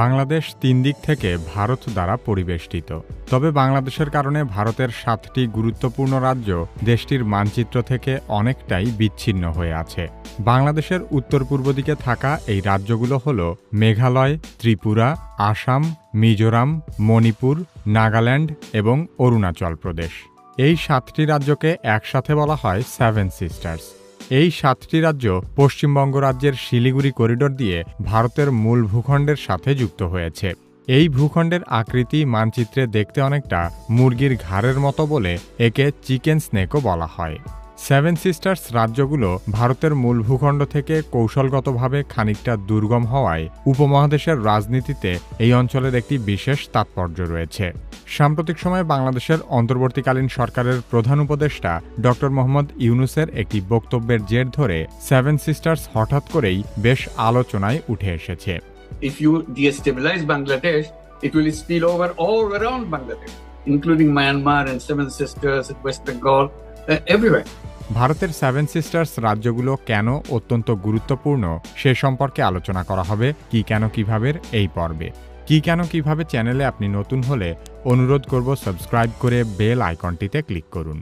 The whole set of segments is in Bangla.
বাংলাদেশ তিন দিক থেকে ভারত দ্বারা পরিবেষ্টিত। তবে বাংলাদেশের কারণে ভারতের সাতটি গুরুত্বপূর্ণ রাজ্য দেশটির মানচিত্র থেকে অনেকটাই বিচ্ছিন্ন হয়ে আছে। বাংলাদেশের উত্তর পূর্ব দিকে থাকা এই রাজ্যগুলো হল মেঘালয়, ত্রিপুরা, আসাম, মিজোরাম, মণিপুর, নাগাল্যান্ড এবং অরুণাচল প্রদেশ। এই সাতটি রাজ্যকে একসাথে বলা হয় সেভেন সিস্টার্স। এই সাতটি রাজ্য পশ্চিমবঙ্গ রাজ্যের শিলিগুড়ি করিডোর দিয়ে ভারতের মূল ভূখণ্ডের সাথে যুক্ত হয়েছে। এই ভূখণ্ডের আকৃতি, মানচিত্রে দেখতে অনেকটা মুরগির ঘাড়ের মতো বলে একে চিকেন স্নেকও বলা হয়। সেভেন সিস্টার্স রাজ্যগুলো ভারতের মূল ভূখণ্ড থেকে কৌশলগতভাবে খানিকটা দুর্গম হওয়ায় উপমহাদেশের রাজনীতিতে এই অঞ্চলের একটি বিশেষ তাৎপর্য রয়েছে। সাম্প্রতিক সময়ে বাংলাদেশের অন্তর্বর্তীকালীন সরকারের প্রধান উপদেষ্টা ড মোহাম্মদ ইউনুসের একটি বক্তব্যের জের ধরে সেভেন সিস্টার্স হঠাৎ করেই বেশ আলোচনায় উঠে এসেছে। If you destabilize Bangladesh, it will spill including Myanmar and Seven Sisters, West Bengal, uh, ভারতের সেভেন সিস্টার্স রাজ্যগুলো কেন অত্যন্ত গুরুত্বপূর্ণ সে সম্পর্কে আলোচনা করা হবে কি কেন কীভাবে এই পর্বে। কি কেন কীভাবে চ্যানেলে আপনি নতুন হলে অনুরোধ করব সাবস্ক্রাইব করে বেল আইকনটিতে ক্লিক করুন।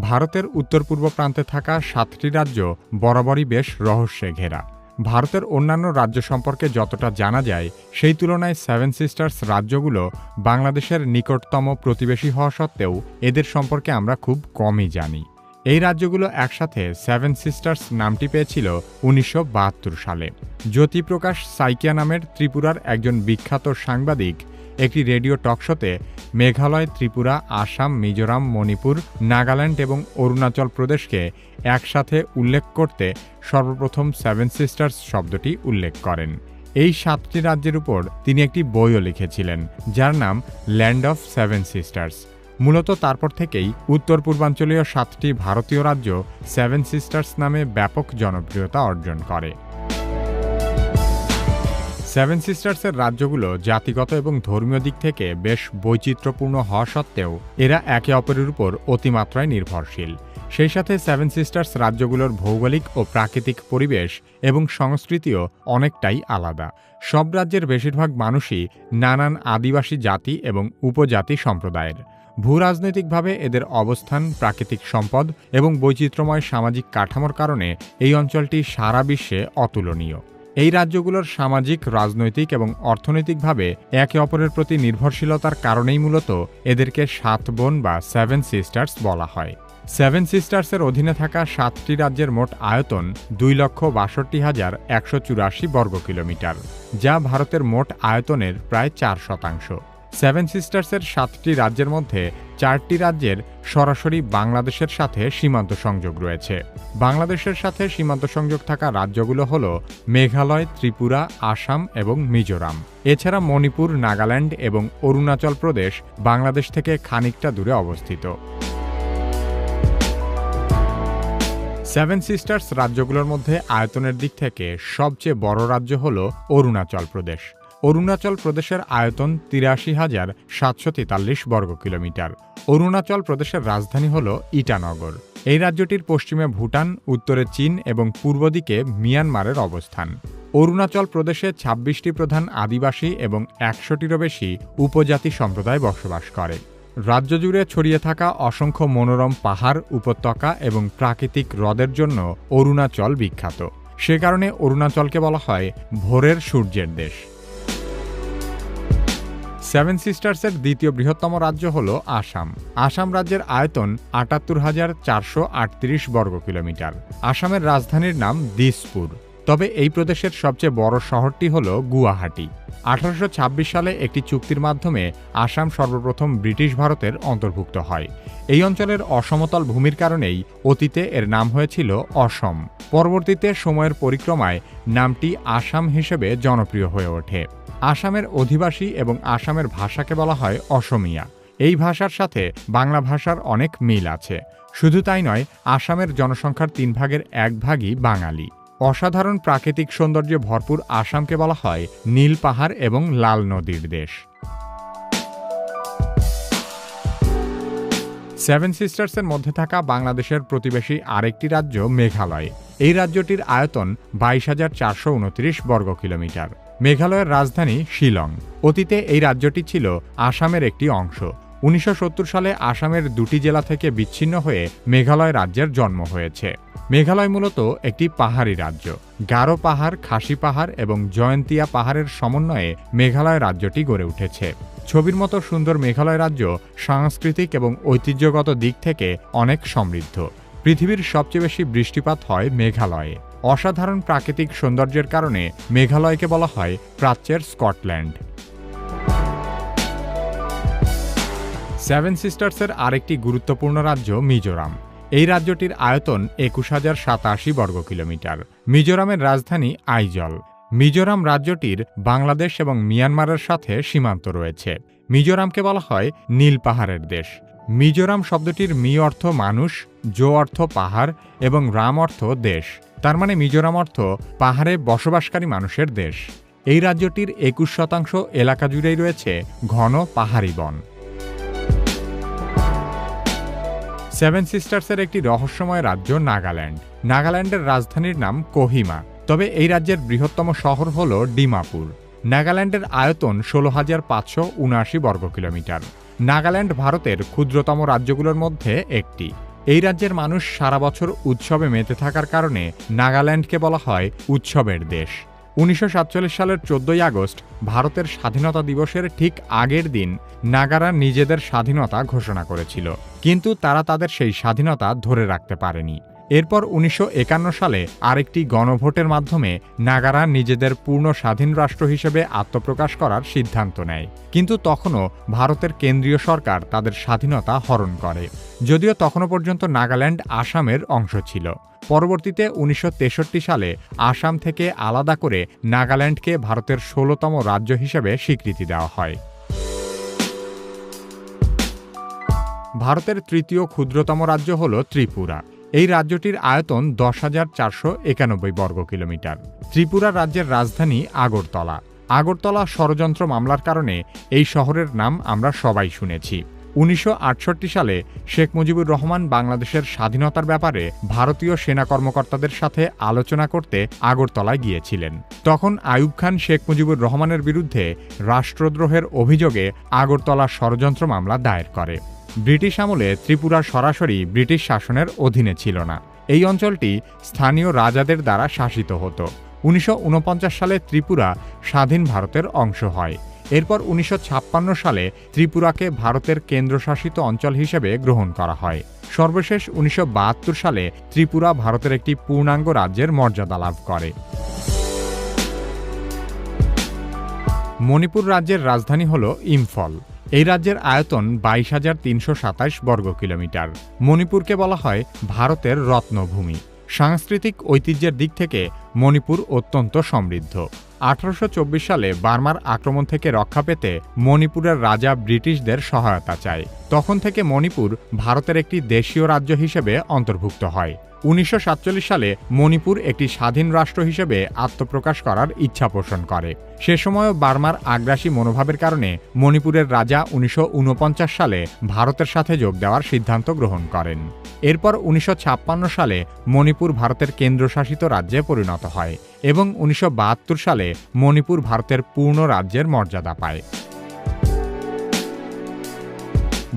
ভারতের উত্তর পূর্ব প্রান্তে থাকা সাতটি রাজ্য বরাবরই বেশ রহস্যে ঘেরা। ভারতের অন্যান্য রাজ্য সম্পর্কে যতটা জানা যায়, সেই তুলনায় সেভেন সিস্টার্স রাজ্যগুলো বাংলাদেশের নিকটতম প্রতিবেশী হওয়া সত্ত্বেও এদের সম্পর্কে আমরা খুব কমই জানি। এই রাজ্যগুলো একসাথে সেভেন সিস্টার্স নামটি পেয়েছিল উনিশশো বাহাত্তর সালে। জ্যোতিপ্রকাশ সাইকিয়া নামের ত্রিপুরার একজন বিখ্যাত সাংবাদিক একটি রেডিও টকশোতে মেঘালয়, ত্রিপুরা, আসাম, মিজোরাম, মণিপুর, নাগাল্যান্ড এবং অরুণাচল প্রদেশকে একসাথে উল্লেখ করতে সর্বপ্রথম সেভেন সিস্টার্স শব্দটি উল্লেখ করেন। এই সাতটি রাজ্যের উপর তিনি একটি বইও লিখেছিলেন, যার নাম ল্যান্ড অফ সেভেন সিস্টার্স। মূলত তারপর থেকেই উত্তর পূর্বাঞ্চলীয় সাতটি ভারতীয় রাজ্য সেভেন সিস্টার্স নামে ব্যাপক জনপ্রিয়তা অর্জন করে। সেভেন সিস্টার্সের রাজ্যগুলো জাতিগত এবং ধর্মীয় দিক থেকে বেশ বৈচিত্র্যপূর্ণ হওয়া সত্ত্বেও এরা একে অপরের উপর অতিমাত্রায় নির্ভরশীল। সেই সাথে সেভেন সিস্টার্স রাজ্যগুলোর ভৌগোলিক ও প্রাকৃতিক পরিবেশ এবং সংস্কৃতিও অনেকটাই আলাদা। সব রাজ্যের বেশিরভাগ মানুষই নানান আদিবাসী জাতি এবং উপজাতি সম্প্রদায়ের। ভূরাজনৈতিকভাবে এদের অবস্থান, প্রাকৃতিক সম্পদ এবং বৈচিত্র্যময় সামাজিক কাঠামোর কারণে এই অঞ্চলটি সারা বিশ্বে অতুলনীয়। এই রাজ্যগুলোর সামাজিক, রাজনৈতিক এবং অর্থনৈতিকভাবে একে অপরের প্রতি নির্ভরশীলতার কারণেই মূলত এদেরকে সাত বোন বা সেভেন সিস্টার্স বলা হয়। সেভেন সিস্টার্সের অধীনে থাকা সাতটি রাজ্যের মোট আয়তন দুই লক্ষ বাষট্টি হাজার একশো চুরাশি বর্গ কিলোমিটার, যা ভারতের মোট আয়তনের প্রায় চার শতাংশ। সেভেন সিস্টার্সের সাতটি রাজ্যের মধ্যে চারটি রাজ্যের সরাসরি বাংলাদেশের সাথে সীমান্ত সংযোগ রয়েছে। বাংলাদেশের সাথে সীমান্ত সংযোগ থাকা রাজ্যগুলো হল মেঘালয়, ত্রিপুরা, আসাম এবং মিজোরাম। এছাড়া মণিপুর, নাগাল্যান্ড এবং অরুণাচল প্রদেশ বাংলাদেশ থেকে খানিকটা দূরে অবস্থিত। সেভেন সিস্টার্স রাজ্যগুলোর মধ্যে আয়তনের দিক থেকে সবচেয়ে বড় রাজ্য হল অরুণাচল প্রদেশ। অরুণাচল প্রদেশের আয়তন তিরাশি হাজার সাতশো তেতাল্লিশ বর্গ কিলোমিটার। অরুণাচল প্রদেশের রাজধানী হল ইটানগর। এই রাজ্যটির পশ্চিমে ভুটান, উত্তরে চীন এবং পূর্ব দিকে মিয়ানমারের অবস্থান। অরুণাচল প্রদেশে ছাব্বিশটি প্রধান আদিবাসী এবং একশোটিরও বেশি উপজাতি সম্প্রদায় বসবাস করে। রাজ্য জুড়ে ছড়িয়ে থাকা অসংখ্য মনোরম পাহাড়, উপত্যকা এবং প্রাকৃতিক হ্রদের জন্য অরুণাচল বিখ্যাত। সে কারণে অরুণাচলকে বলা হয় ভোরের সূর্যের দেশ। সেভেন সিস্টার্সের দ্বিতীয় বৃহত্তম রাজ্য হল আসাম। আসাম রাজ্যের আয়তন আটাত্তর হাজার চারশো আটত্রিশ বর্গ কিলোমিটার। আসামের রাজধানীর নাম দিসপুর। তবে এই প্রদেশের সবচেয়ে বড় শহরটি হল গুয়াহাটি। আঠারোশো ছাব্বিশ সালে একটি চুক্তির মাধ্যমে আসাম সর্বপ্রথম ব্রিটিশ ভারতের অন্তর্ভুক্ত হয়। এই অঞ্চলের অসমতল ভূমির কারণেই অতীতে এর নাম হয়েছিল অসম। পরবর্তীতে সময়ের পরিক্রমায় নামটি আসাম হিসেবে জনপ্রিয় হয়ে ওঠে। আসামের অধিবাসী এবং আসামের ভাষাকে বলা হয় অসমিয়া। এই ভাষার সাথে বাংলা ভাষার অনেক মিল আছে। শুধু তাই নয়, আসামের জনসংখ্যার তিন ভাগের এক ভাগই বাঙালি। অসাধারণ প্রাকৃতিক সৌন্দর্যে ভরপুর আসামকে বলা হয় নীল পাহাড় এবং লাল নদীর দেশ। সেভেন সিস্টার্সের মধ্যে থাকা বাংলাদেশের প্রতিবেশী আরেকটি রাজ্য মেঘালয়। এই রাজ্যটির আয়তন বাইশ হাজার চারশো উনত্রিশ বর্গ কিলোমিটার। মেঘালয়ের রাজধানী শিলং। অতীতে এই রাজ্যটি ছিল আসামের একটি অংশ। উনিশশো সত্তর সালে আসামের দুটি জেলা থেকে বিচ্ছিন্ন হয়ে মেঘালয় রাজ্যের জন্ম হয়েছে। মেঘালয় মূলত একটি পাহাড়ি রাজ্য। গারো পাহাড়, খাসি পাহাড় এবং জয়ন্তিয়া পাহাড়ের সমন্বয়ে মেঘালয় রাজ্যটি গড়ে উঠেছে। ছবির মতো সুন্দর মেঘালয় রাজ্য সাংস্কৃতিক এবং ঐতিহ্যগত দিক থেকে অনেক সমৃদ্ধ। পৃথিবীর সবচেয়ে বেশি বৃষ্টিপাত হয় মেঘালয়ে। অসাধারণ প্রাকৃতিক সৌন্দর্যের কারণে মেঘালয়কে বলা হয় প্রাচ্যের স্কটল্যান্ড। সেভেন সিস্টার্সের আরেকটি গুরুত্বপূর্ণ রাজ্য মিজোরাম। এই রাজ্যটির আয়তন একুশ হাজার সাতাশি বর্গ কিলোমিটার। মিজোরামের রাজধানী আইজল। মিজোরাম রাজ্যটির বাংলাদেশ এবং মিয়ানমারের সাথে সীমান্ত রয়েছে। মিজোরামকে বলা হয় নীল পাহাড়ের দেশ। মিজোরাম শব্দটির মি অর্থ মানুষ, জো অর্থ পাহাড় এবং রাম অর্থ দেশ। তার মানে মিজোরাম অর্থ পাহাড়ে বসবাসকারী মানুষের দেশ। এই রাজ্যটির একুশ শতাংশ এলাকা জুড়েই রয়েছে ঘন পাহাড়ি বন। সেভেন সিস্টার্সের একটি রহস্যময় রাজ্য নাগাল্যান্ড। নাগাল্যান্ডের রাজধানীর নাম কোহিমা। তবে এই রাজ্যের বৃহত্তম শহর হল ডিমাপুর। নাগাল্যান্ডের আয়তন ষোলো হাজার পাঁচশো উনআশি বর্গ কিলোমিটার নাগাল্যান্ড ভারতের ক্ষুদ্রতম রাজ্যগুলোর মধ্যে একটি। এই রাজ্যের মানুষ সারা বছর উৎসবে মেতে থাকার কারণে নাগাল্যান্ডকে বলা হয় উৎসবের দেশ। উনিশশো সাতচল্লিশ সালের চোদ্দই আগস্ট ভারতের স্বাধীনতা দিবসের ঠিক আগের দিন নাগারা নিজেদের স্বাধীনতা ঘোষণা করেছিল। কিন্তু তারা তাদের সেই স্বাধীনতা ধরে রাখতে পারেনি। এরপর উনিশশো একান্ন সালে আরেকটি গণভোটের মাধ্যমে নাগারা নিজেদের পূর্ণ স্বাধীন রাষ্ট্র হিসেবে আত্মপ্রকাশ করার সিদ্ধান্ত নেয়। কিন্তু তখনও ভারতের কেন্দ্রীয় সরকার তাদের স্বাধীনতা হরণ করে। যদিও তখনও পর্যন্ত নাগাল্যান্ড আসামের অংশ ছিল। পরবর্তীতে উনিশশো তেষট্টি সালে আসাম থেকে আলাদা করে নাগাল্যান্ডকে ভারতের ষোলতম রাজ্য হিসেবে স্বীকৃতি দেওয়া হয়। ভারতের তৃতীয় ক্ষুদ্রতম রাজ্য হল ত্রিপুরা। এই রাজ্যটির আয়তন দশ হাজার চারশো একানব্বই বর্গ কিলোমিটার। ত্রিপুরা রাজ্যের রাজধানী আগরতলা। আগরতলা ষড়যন্ত্র মামলার কারণে এই শহরের নাম আমরা সবাই শুনেছি। উনিশশো আটষট্টি সালে শেখ মুজিবুর রহমান বাংলাদেশের স্বাধীনতার ব্যাপারে ভারতীয় সেনা কর্মকর্তাদের সাথে আলোচনা করতে আগরতলায় গিয়েছিলেন। তখন আয়ুব খান শেখ মুজিবুর রহমানের বিরুদ্ধে রাষ্ট্রদ্রোহের অভিযোগে আগরতলা ষড়যন্ত্র মামলা দায়ের করে। ব্রিটিশ আমলে ত্রিপুরা সরাসরি ব্রিটিশ শাসনের অধীনে ছিল না। এই অঞ্চলটি স্থানীয় রাজাদের দ্বারা শাসিত হতো। উনিশশো ঊনপঞ্চাশ সালে ত্রিপুরা স্বাধীন ভারতের অংশ হয়। এরপর উনিশশো ছাপ্পান্ন সালে ত্রিপুরাকে ভারতের কেন্দ্রশাসিত অঞ্চল হিসেবে গ্রহণ করা হয়। সর্বশেষ উনিশশো বাহাত্তর সালে ত্রিপুরা ভারতের একটি পূর্ণাঙ্গ রাজ্যের মর্যাদা লাভ করে। মণিপুর রাজ্যের রাজধানী হল ইম্ফল। এই রাজ্যের আয়তন বাইশ হাজার তিনশো সাতাশ বর্গ কিলোমিটার। মণিপুরকে বলা হয় ভারতের রত্নভূমি। সাংস্কৃতিক ঐতিহ্যের দিক থেকে মণিপুর অত্যন্ত সমৃদ্ধ। আঠারোশো চব্বিশ সালে বার্মার আক্রমণ থেকে রক্ষা পেতে মণিপুরের রাজা ব্রিটিশদের সহায়তা চায়। তখন থেকে মণিপুর ভারতের একটি দেশীয় রাজ্য হিসেবে অন্তর্ভুক্ত হয়। উনিশশো সাতচল্লিশ সালে মণিপুর একটি স্বাধীন রাষ্ট্র হিসেবে আত্মপ্রকাশ করার ইচ্ছা পোষণ করে। সে সময়ও বার্মার আগ্রাসী মনোভাবের কারণে মণিপুরের রাজা উনিশশো ঊনপঞ্চাশ সালে ভারতের সাথে যোগ দেওয়ার সিদ্ধান্ত গ্রহণ করেন। এরপর উনিশশো ছাপ্পান্ন সালে মণিপুর ভারতের কেন্দ্রশাসিত রাজ্যে পরিণত হয় এবং উনিশশো বাহাত্তর সালে মণিপুর ভারতের পূর্ণ রাজ্যের মর্যাদা পায়।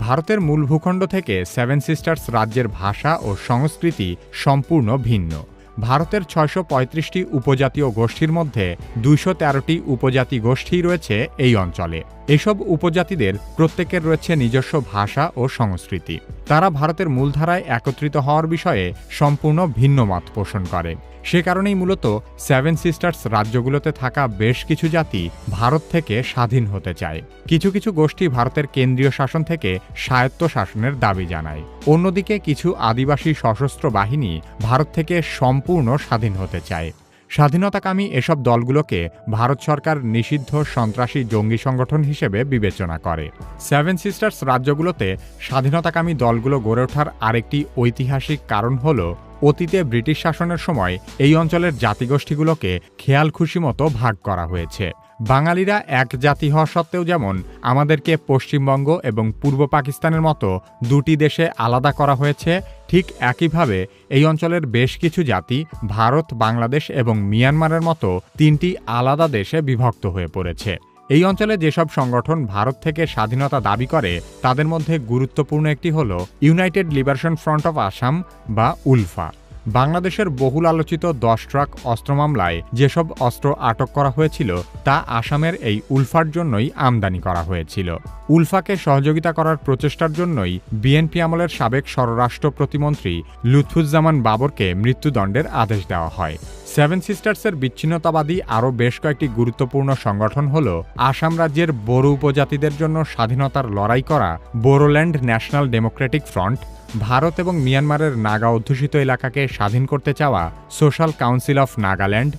ভারতের মূল ভূখণ্ড থেকে সেভেন সিস্টার্স রাজ্যের ভাষা ও সংস্কৃতি সম্পূর্ণ ভিন্ন। ভারতের ছয়শো পঁয়ত্রিশটি উপজাতীয় গোষ্ঠীর মধ্যে দুইশো তেরোটি উপজাতি গোষ্ঠী রয়েছে এই অঞ্চলে। এসব উপজাতিদের প্রত্যেকের রয়েছে নিজস্ব ভাষা ও সংস্কৃতি। তারা ভারতের মূলধারায় একত্রিত হওয়ার বিষয়ে সম্পূর্ণ ভিন্ন মত পোষণ করে। সে কারণেই মূলত সেভেন সিস্টার্স রাজ্যগুলোতে থাকা বেশ কিছু জাতি ভারত থেকে স্বাধীন হতে চায়। কিছু কিছু গোষ্ঠী ভারতের কেন্দ্রীয় শাসন থেকে স্বায়ত্ত শাসনের দাবি জানায়। অন্যদিকে কিছু আদিবাসী সশস্ত্র বাহিনী ভারত থেকে সম্পূর্ণ স্বাধীন হতে চায়। স্বাধীনতাকামী এসব দলগুলোকে ভারত সরকার নিষিদ্ধ সন্ত্রাসী জঙ্গি সংগঠন হিসেবে বিবেচনা করে। সেভেন সিস্টার্স রাজ্যগুলোতে স্বাধীনতাকামী দলগুলো গড়ে ওঠার আরেকটি ঐতিহাসিক কারণ হল, অতীতে ব্রিটিশ শাসনের সময় এই অঞ্চলের জাতিগোষ্ঠীগুলোকে খেয়াল খুশি মতো ভাগ করা হয়েছে। বাঙালিরা এক জাতি হওয়া সত্ত্বেও যেমন আমাদেরকে পশ্চিমবঙ্গ এবং পূর্ব পাকিস্তানের মতো দুটি দেশে আলাদা করা হয়েছে, ঠিক একইভাবে এই অঞ্চলের বেশ কিছু জাতি ভারত, বাংলাদেশ এবং মিয়ানমারের মতো তিনটি আলাদা দেশে বিভক্ত হয়ে পড়েছে। এই অঞ্চলে যেসব সংগঠন ভারত থেকে স্বাধীনতা দাবি করে, তাদের মধ্যে গুরুত্বপূর্ণ একটি হল United Liberation Front of Assam বা উলফা। বাংলাদেশের বহুল আলোচিত দশ ট্রাক অস্ত্র মামলায় যেসব অস্ত্র আটক করা হয়েছিল, তা আসামের এই উলফার জন্যই আমদানি করা হয়েছিল। উলফাকে সহযোগিতা করার প্রচেষ্টার জন্যই বিএনপি আমলের সাবেক স্বরাষ্ট্র প্রতিমন্ত্রী লুৎফুজ্জামান বাবরকে মৃত্যুদণ্ডের আদেশ দেওয়া হয়। সেভেন সিস্টার্সের বিচ্ছিন্নতাবাদী আরও বেশ কয়েকটি গুরুত্বপূর্ণ সংগঠন হল আসাম রাজ্যের বড়ো উপজাতিদের জন্য স্বাধীনতার লড়াই করা, Bodoland National Democratic Front Bharat এবং মিয়ানমারের নাগা অধ্যুষিত এলাকাকে স্বাধীন করতে চাওয়া social council of Nagaland,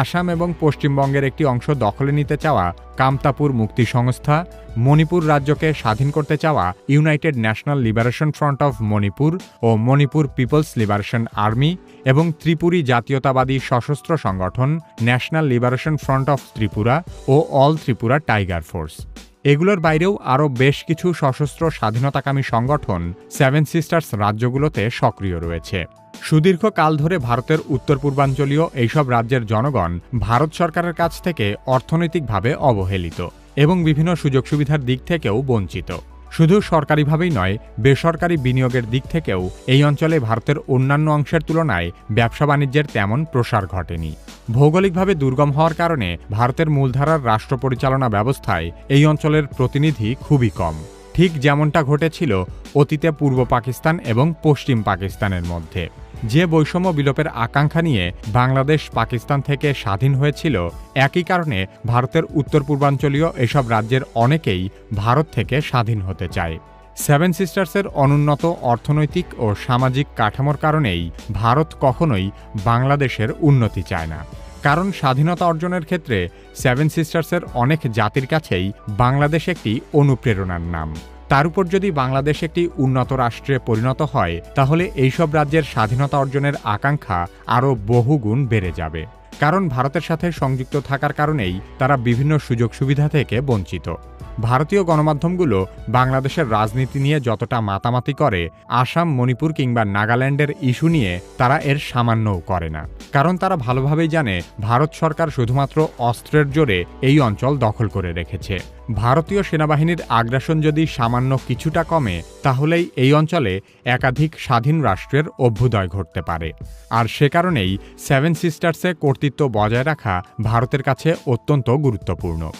Assam এবং পশ্চিমবঙ্গের একটি অংশ দখলে নিতে চাওয়া কামতাপুর মুক্তি সংস্থা মণিপুর রাজ্যকে স্বাধীন করতে চাওয়া United National Liberation Front of Manipur O Manipur people's liberation army এবং ত্রিপুরী জাতীয়তাবাদী সশস্ত্র সংগঠন National Liberation Front of Tripura O all Tripura tiger force. এগুলোর বাইরেও আরও বেশ কিছু সশস্ত্র স্বাধীনতাকামী সংগঠন সেভেন সিস্টার্স রাজ্যগুলোতে সক্রিয় রয়েছে। সুদীর্ঘ কাল ধরে ভারতের উত্তর পূর্বাঞ্চলীয় এইসব রাজ্যের জনগণ ভারত সরকারের কাছ থেকে অর্থনৈতিকভাবে অবহেলিত এবং বিভিন্ন সুযোগ সুবিধার দিক থেকেও বঞ্চিত। শুধু সরকারিভাবেই নয়, বেসরকারি বিনিয়োগের দিক থেকেও এই অঞ্চলে ভারতের অন্যান্য অংশের তুলনায় ব্যবসা বাণিজ্যের তেমন প্রসার ঘটেনি। ভৌগোলিকভাবে দুর্গম হওয়ার কারণে ভারতের মূলধারার রাষ্ট্র পরিচালনা ব্যবস্থায় এই অঞ্চলের প্রতিনিধি খুবই কম। ঠিক যেমনটা ঘটেছিল অতীতে পূর্ব পাকিস্তান এবং পশ্চিম পাকিস্তানের মধ্যে। যে বৈষম্য বিলোপের আকাঙ্ক্ষা নিয়ে বাংলাদেশ পাকিস্তান থেকে স্বাধীন হয়েছিল, একই কারণে ভারতের উত্তর পূর্বাঞ্চলীয় এসব রাজ্যের অনেকেই ভারত থেকে স্বাধীন হতে চায়। সেভেন সিস্টার্সের অনুন্নত অর্থনৈতিক ও সামাজিক কাঠামোর কারণেই ভারত কখনোই বাংলাদেশের উন্নতি চায় না। কারণ স্বাধীনতা অর্জনের ক্ষেত্রে সেভেন সিস্টার্সের অনেক জাতির কাছেই বাংলাদেশ একটি অনুপ্রেরণার নাম। তার উপর যদি বাংলাদেশ একটি উন্নত রাষ্ট্রে পরিণত হয়, তাহলে এইসব রাজ্যের স্বাধীনতা অর্জনের আকাঙ্ক্ষা আরও বহুগুণ বেড়ে যাবে। কারণ ভারতের সাথে সংযুক্ত থাকার কারণেই তারা বিভিন্ন সুযোগ সুবিধা থেকে বঞ্চিত। ভারতীয় গণমাধ্যমগুলো বাংলাদেশের রাজনীতি নিয়ে যতটা মাতামাতি করে, আসাম, মণিপুর কিংবা নাগাল্যান্ডের ইস্যু নিয়ে তারা এর সামান্যও করে না। কারণ তারা ভালোভাবেই জানে, ভারত সরকার শুধুমাত্র অস্ত্রের জোরে এই অঞ্চল দখল করে রেখেছে। ভারতীয় সেনাবাহিনীর আগ্রাসন যদি সামান্য কিছুটা কমে, তাহলেই এই অঞ্চলে একাধিক স্বাধীন রাষ্ট্রের অভ্যুদয় ঘটতে পারে। আর সে কারণেই সেভেন সিস্টার্সে কর্তৃত্ব বজায় রাখা ভারতের কাছে অত্যন্ত গুরুত্বপূর্ণ।